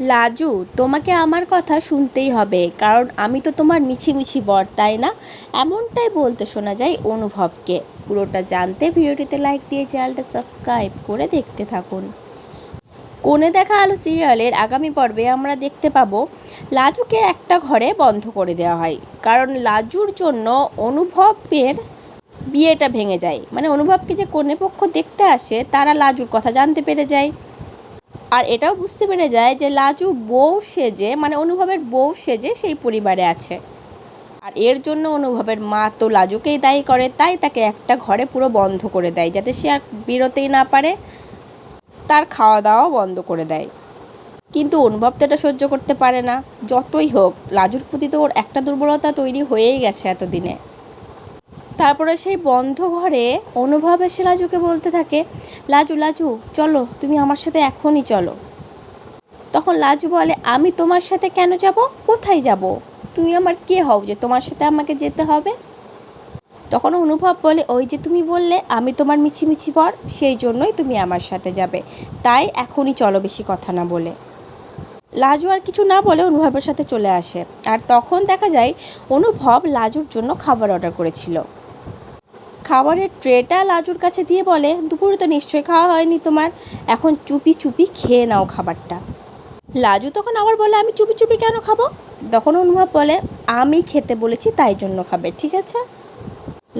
লাজু, তোমাকে আমার কথা শুনতেই হবে, কারণ আমি তো তোমার মিছিমিছি বর, তাই না? এমনটাই বলতে শোনা যায় অনুভবকে। পুরোটা জানতে ভিডিওটিতে লাইক দিয়ে চ্যানেলটা সাবস্ক্রাইব করে দেখতে থাকুন। কোণে দেখা আলো সিরিয়ালের আগামী পর্বে আমরা দেখতে পাবো লাজুকে একটা ঘরে বন্ধ করে দেওয়া হয়, কারণ লাজুর জন্য অনুভবের বিয়েটা ভেঙে যায়। মানে অনুভবকে যে কনে পক্ষ দেখতে আসে, তারা লাজুর কথা জানতে পেরে যায়। আর এটাও বুঝতে পেরে যায় যে লাজু বউ সেজে মানে অনুভবের বউ সেজে সেই পরিবারে আছে। আর এর জন্য অনুভবের মা তো লাজুকেই দায়ী করে, তাই তাকে একটা ঘরে পুরো বন্ধ করে দেয়, যাতে সে আর বেরোতেই না পারে। তার খাওয়া দাওয়াও বন্ধ করে দেয়। কিন্তু অনুভব তো এটা সহ্য করতে পারে না। যতই হোক, লাজুর প্রতি তো ওর একটা দুর্বলতা তৈরি হয়েই গেছে এতদিনে। তারপরে সেই বন্ধ ঘরে অনুভব এসে লাজুকে বলতে থাকে, লাজু লাজু, চলো, তুমি আমার সাথে এখনই চলো। তখন লাজু বলে, আমি তোমার সাথে কেন যাব? কোথায় যাব? তুমি আমার কে হও যে তোমার সাথে আমাকে যেতে হবে? তখন অনুভব বলে, ওই যে তুমি বললে, আমি তোমার মিছিমিছি পর, সেই জন্যই তুমি আমার সাথে যাবে। তাই এখনই চলো বেশি কথা না বলে। লাজু আর কিছু না বলে অনুভবের সাথে চলে আসে। আর তখন দেখা যায়, অনুভব লাজুর জন্য খাবার অর্ডার করেছিল। খাবারের ট্রেটা লাজুর কাছে দিয়ে বলে, দুপুরে তো নিশ্চয়ই খাওয়া হয়নি তোমার। এখন চুপি চুপি খেয়ে নাও খাবারটা। লাজু তখন আবার বলে, আমি চুপি চুপি কেন খাব? তখন অনুভব বলে, আমি খেতে বলেছি, তাই জন্য খাবে, ঠিক আছে?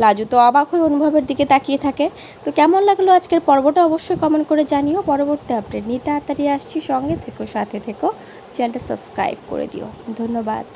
লাজু তো অবাক হয়ে অনুভবের দিকে তাকিয়ে থাকে। তো কেমন লাগল আজকের পর্বটা? অবশ্যই কমেন্ট করে জানিও। পরবর্তী আপডেট নিয়ে তাড়াতাড়ি আসছি। সঙ্গে থেকো, সাথে থেকো। চ্যানেলটা সাবস্ক্রাইব করে দিও। ধন্যবাদ।